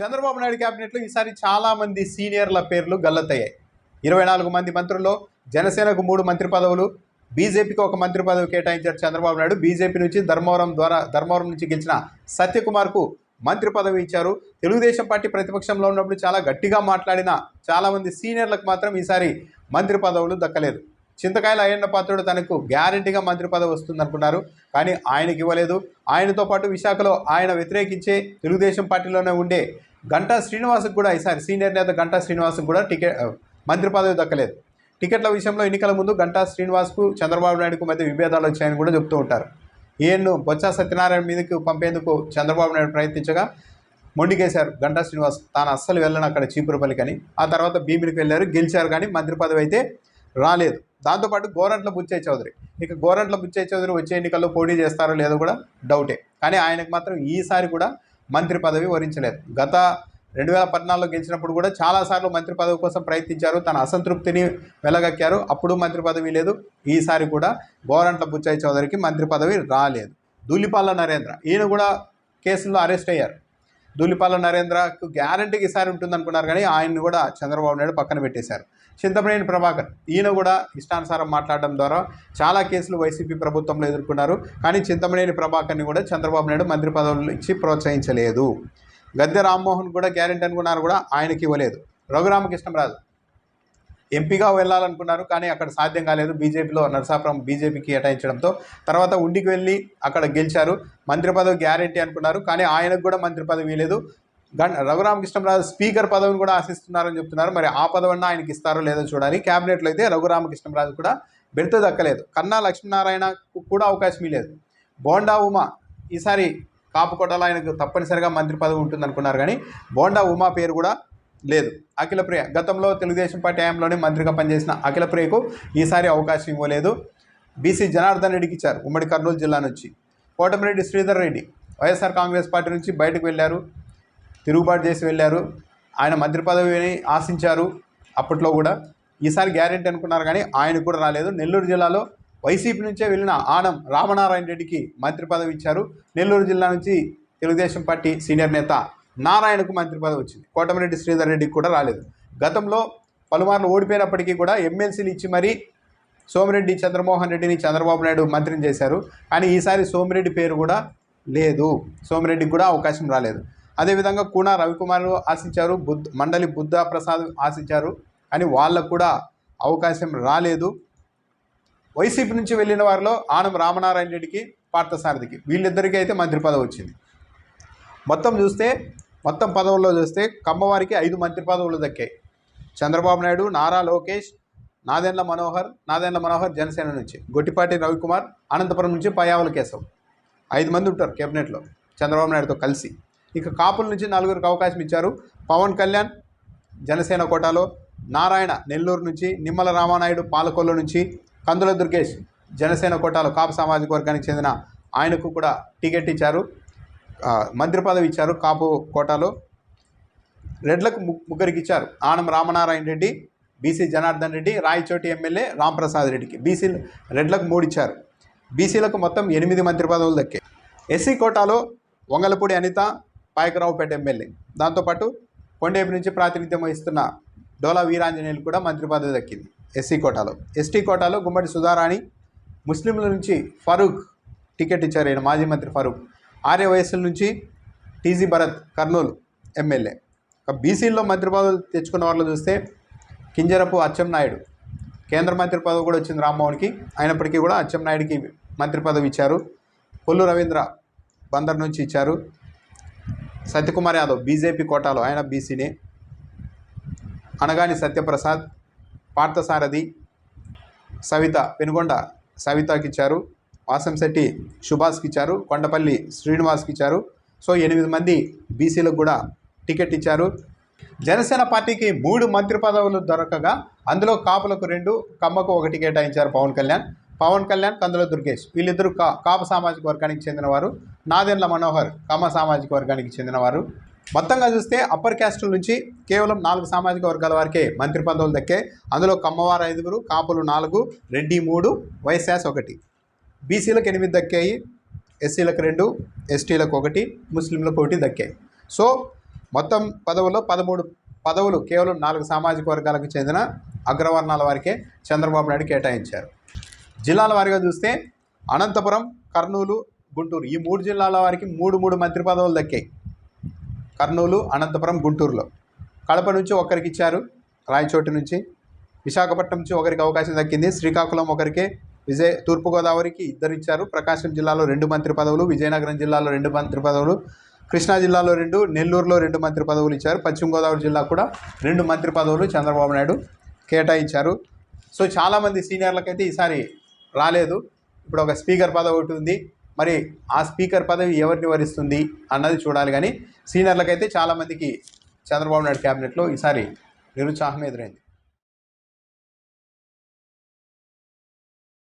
చంద్రబాబు నాయుడు క్యాబినెట్లో ఈసారి చాలామంది సీనియర్ల పేర్లు గల్లతయ్యాయి ఇరవై నాలుగు మంది మంత్రుల్లో జనసేనకు మూడు మంత్రి పదవులు బీజేపీకి ఒక మంత్రి పదవి కేటాయించారు చంద్రబాబు నాయుడు. బీజేపీ నుంచి ధర్మవరం ద్వారా ధర్మవరం నుంచి గెలిచిన సత్యకుమార్కు మంత్రి పదవి ఇచ్చారు. తెలుగుదేశం పార్టీ ప్రతిపక్షంలో ఉన్నప్పుడు చాలా గట్టిగా మాట్లాడిన చాలామంది సీనియర్లకు మాత్రం ఈసారి మంత్రి పదవులు దక్కలేదు. చింతకాయల అయ్యన్న పాత్రుడు తనకు గ్యారంటీగా మంత్రి పదవి వస్తుందనుకున్నారు. కానీ ఆయనకి ఇవ్వలేదు. ఆయనతో పాటు విశాఖలో ఆయన వ్యతిరేకించే తెలుగుదేశం పార్టీలోనే ఉండే గంటా శ్రీనివాస్కి కూడా ఈసారి సీనియర్ నేత గంటా శ్రీనివాస్కి కూడా టికెట్ మంత్రి పదవి దక్కలేదు. టికెట్ల విషయంలో ఎన్నికల ముందు గంటా శ్రీనివాస్కు చంద్రబాబు నాయుడుకు మధ్య విభేదాలు వచ్చాయని కూడా చెబుతూ ఉంటారు. ఈయన్ను బొత్స సత్యనారాయణ మీదకు పంపేందుకు చంద్రబాబు నాయుడు ప్రయత్నించగా మొండికేశారు గంటా శ్రీనివాస్. తాను అస్సలు వెళ్ళను అక్కడ చీపురుపల్లికని. ఆ తర్వాత భీమిలికి వెళ్ళారు గెలిచారు కానీ మంత్రి పదవి అయితే రాలేదు. దాంతోపాటు గోరంట్ల బుచ్చయ్య చౌదరి. ఇక గోరంట్ల బుచ్చయ్య చౌదరి వచ్చే ఎన్నికల్లో పోటీ చేస్తారో లేదో కూడా డౌటే. కానీ ఆయనకు మాత్రం ఈసారి కూడా మంత్రి పదవి వరించలేదు. గత రెండు వేల పద్నాలుగులో గెలిచినప్పుడు కూడా చాలాసార్లు మంత్రి పదవి కోసం ప్రయత్నించారు. తన అసంతృప్తిని వెలగక్కారు. అప్పుడు మంత్రి పదవి లేదు. ఈసారి కూడా గోరంట్ల బుచ్చయ్య చౌదరికి మంత్రి పదవి రాలేదు. దూలిపాల నరేంద్ర. ఈయన కూడా కేసుల్లో అరెస్ట్ అయ్యారు. దూలిపాల నరేంద్రకు గ్యారంటీకి ఈసారి ఉంటుంది అనుకున్నారు కానీ ఆయన్ని కూడా చంద్రబాబు నాయుడు పక్కన పెట్టేశారు. చింతమనేని ప్రభాకర్ ఈయన కూడా ఇష్టానుసారం మాట్లాడడం ద్వారా చాలా కేసులు వైసీపీ ప్రభుత్వంలో ఎదుర్కొన్నారు. కానీ చింతమనేని ప్రభాకర్ని కూడా చంద్రబాబు నాయుడు మంత్రి పదవులు ఇచ్చి ప్రోత్సహించలేదు. గద్దె రామ్మోహన్ కూడా గ్యారెంటీ అనుకున్నారు కూడా ఆయనకి ఇవ్వలేదు. రఘురామకృష్ణరాజు ఎంపీగా వెళ్ళాలనుకున్నారు కానీ అక్కడ సాధ్యం కాలేదు. బీజేపీలో నరసాపురం బీజేపీకి కేటాయించడంతో తర్వాత ఉండికి వెళ్ళి అక్కడ గెలిచారు. మంత్రి పదవి గ్యారెంటీ అనుకున్నారు కానీ ఆయనకు కూడా మంత్రి పదవి లేదు. గన్ రఘురామకృష్ణరాజు స్పీకర్ పదవిని కూడా ఆశిస్తున్నారని చెప్తున్నారు. మరి ఆ పదవన్నా ఆయనకి ఇస్తారో లేదో చూడాలి. క్యాబినెట్లో అయితే రఘురామకృష్ణరాజు కూడా బెర్త దక్కలేదు. కన్నా లక్ష్మీనారాయణకు కూడా అవకాశం లేదు. బోండా ఉమా ఈసారి కాపుకోటలో ఆయనకు తప్పనిసరిగా మంత్రి పదవి ఉంటుంది అనుకున్నారు కానీ బోండా ఉమా పేరు కూడా లేదు. అఖిలప్రియ గతంలో తెలుగుదేశం పార్టీ హయాంలోనే మంత్రిగా పనిచేసిన అఖిలప్రియకు ఈసారి అవకాశం ఇవ్వలేదు. బీసీ జనార్దన్ రెడ్డికి ఇచ్చారు ఉమ్మడి కర్నూలు జిల్లా నుంచి. కోటమిరెడ్డి శ్రీధర్ రెడ్డి వైఎస్ఆర్ కాంగ్రెస్ పార్టీ నుంచి బయటకు వెళ్ళారు తిరుగుబాటు చేసి వెళ్ళారు. ఆయన మంత్రి పదవిని ఆశించారు అప్పట్లో కూడా. ఈసారి గ్యారెంటీ అనుకున్నారు కానీ ఆయన కూడా రాలేదు. నెల్లూరు జిల్లాలో వైసీపీ నుంచే వెళ్ళిన ఆనం రామనారాయణ రెడ్డికి మంత్రి పదవి ఇచ్చారు. నెల్లూరు జిల్లా నుంచి తెలుగుదేశం పార్టీ సీనియర్ నేత నారాయణకు మంత్రి పదవి వచ్చింది. కోటమిరెడ్డి శ్రీధర్ రెడ్డికి కూడా రాలేదు. గతంలో పలుమార్లు ఓడిపోయినప్పటికీ కూడా ఎమ్మెల్సీలు ఇచ్చి మరీ సోమిరెడ్డి చంద్రమోహన్ రెడ్డిని చంద్రబాబు నాయుడు మంత్రిని చేశారు. కానీ ఈసారి సోమిరెడ్డి పేరు కూడా లేదు. సోమిరెడ్డికి కూడా అవకాశం రాలేదు. అదేవిధంగా కూనా రవికుమార్ ఆశించారు బుద్ధ మండలి బుద్ధ ప్రసాద్ ఆశించారు కానీ వాళ్ళకు కూడా అవకాశం రాలేదు. వైసీపీ నుంచి వెళ్ళిన వారిలో ఆనం రామనారాయణ రెడ్డికి పార్థసారథికి వీళ్ళిద్దరికీ అయితే మంత్రి పదవి వచ్చింది. మొత్తం చూస్తే మొత్తం పదవుల్లో చూస్తే కమ్మవారికి ఐదు మంత్రి పదవులు దక్కాయి. చంద్రబాబు నాయుడు నారా లోకేష్ నాదెండ్ల మనోహర్ నాదెండ్ల మనోహర్ జనసేన నుంచి. గొట్టిపాటి రవికుమార్ అనంతపురం నుంచి పయావుల కేశవ్. ఐదు మంది ఉంటారు కేబినెట్లో చంద్రబాబు నాయుడుతో కలిసి. ఇక కాపుల నుంచి నలుగురికి అవకాశం ఇచ్చారు పవన్ కళ్యాణ్ జనసేన కోటాలో నారాయణ నెల్లూరు నుంచి నిమ్మల రామానాయుడు పాలకొల్లు నుంచి కందుల దుర్గేష్ జనసేన కోటాలో కాపు సామాజిక వర్గానికి చెందిన ఆయనకు కూడా టికెట్ ఇచ్చారు. మంత్రి పదవి ఇచ్చారు కాపు కోటాలో. రెడ్లకు ముగ్గురికి ఇచ్చారు ఆనం రామనారాయణ రెడ్డి బీసీ జనార్దన్ రెడ్డి రాయచోటి ఎమ్మెల్యే రాంప్రసాద్ రెడ్డికి. బీసీ రెడ్లకు మూడు ఇచ్చారు బీసీలకు మొత్తం ఎనిమిది మంత్రి పదవులు దక్కాయి. ఎస్సీ కోటాలో వంగలపూడి అనిత పాయకరావుపేట ఎమ్మెల్యే. దాంతోపాటు కొండేపు నుంచి ప్రాతినిధ్యం వహిస్తున్న డోలా వీరాంజనేయులు కూడా మంత్రి పదవి దక్కింది ఎస్సీ కోటాలో. ఎస్టీ కోటాలో గుమ్మడి సుధారాణి ముస్లింల నుంచి ఫరూక్ టికెట్ ఇచ్చారు ఈయన మాజీ మంత్రి ఫరూక్. ఆర్య నుంచి టీజీ భరత్ కర్నూలు ఎమ్మెల్యే. ఇక బీసీల్లో మంత్రి పదవులు తెచ్చుకున్న వాళ్ళు చూస్తే కింజరపు అచ్చెన్నాయుడు కేంద్ర మంత్రి పదవి కూడా వచ్చింది రామ్మోహన్కి. అయినప్పటికీ కూడా అచ్చెన్నాయుడికి మంత్రి పదవి ఇచ్చారు. కొల్లు రవీంద్ర బందర్ నుంచి ఇచ్చారు. సత్యకుమార్ యాదవ్ బీజేపీ కోటాలో ఆయన బీసీనే. అనగాని సత్యప్రసాద్ పార్థసారథి సవిత పెనుగొండ సవితకి ఇచ్చారు వాసంశెట్టి సుభాష్కి ఇచ్చారు కొండపల్లి శ్రీనివాస్కి ఇచ్చారు. సో ఎనిమిది మంది బీసీలకు కూడా టికెట్ ఇచ్చారు. జనసేన పార్టీకి మూడు మంత్రి పదవులు దొరకగా అందులో కాపులకు రెండు కమ్మకు ఒకటి కేటాయించారు పవన్ కళ్యాణ్. పవన్ కళ్యాణ్ కందుల దుర్గేష్ వీళ్ళిద్దరూ కా కాపు సామాజిక వర్గానికి చెందినవారు. నాదెండ్ల మనోహర్ కమ్మ సామాజిక వర్గానికి చెందినవారు. మొత్తంగా చూస్తే అప్పర్ క్యాస్టుల నుంచి కేవలం నాలుగు సామాజిక వర్గాల వారికే మంత్రి పదవులు దక్కే అందులో కమ్మవారు ఐదుగురు కాపులు నాలుగు రెడ్డి మూడు వైశాస్ ఒకటి. బీసీలకు ఎనిమిది దక్కాయి ఎస్సీలకు రెండు ఎస్టీలకు ఒకటి ముస్లింలకు ఒకటి దక్కాయి. సో మొత్తం పదవుల్లో పదమూడు పదవులు కేవలం నాలుగు సామాజిక వర్గాలకు చెందిన అగ్రవర్ణాల వారికే చంద్రబాబు నాయుడు కేటాయించారు. జిల్లాల వారిగా చూస్తే అనంతపురం కర్నూలు గుంటూరు ఈ మూడు జిల్లాల వారికి మూడు మూడు మంత్రి పదవులు దక్కాయి. కర్నూలు అనంతపురం గుంటూరులో. కడప నుంచి ఒకరికి ఇచ్చారు రాయచోటి నుంచి. విశాఖపట్నం నుంచి ఒకరికి అవకాశం దక్కింది శ్రీకాకుళం ఒకరికే విజయ తూర్పుగోదావరికి ఇద్దరు ఇచ్చారు. ప్రకాశం జిల్లాలో రెండు మంత్రి పదవులు విజయనగరం జిల్లాలో రెండు మంత్రి పదవులు కృష్ణా జిల్లాలో రెండు నెల్లూరులో రెండు మంత్రి పదవులు ఇచ్చారు. పశ్చిమ గోదావరి జిల్లా కూడా రెండు మంత్రి పదవులు చంద్రబాబు నాయుడు కేటాయించారు. సో చాలామంది సీనియర్లకైతే ఈసారి రాలేదు. ఇప్పుడు ఒక స్పీకర్ పదవి ఒకటి ఉంది. మరి ఆ స్పీకర్ పదవి ఎవరిని వరిస్తుంది అన్నది చూడాలి. కానీ సీనియర్లకైతే చాలామందికి చంద్రబాబు నాయుడు క్యాబినెట్లో ఈసారి నిరుత్సాహం ఎదురైంది.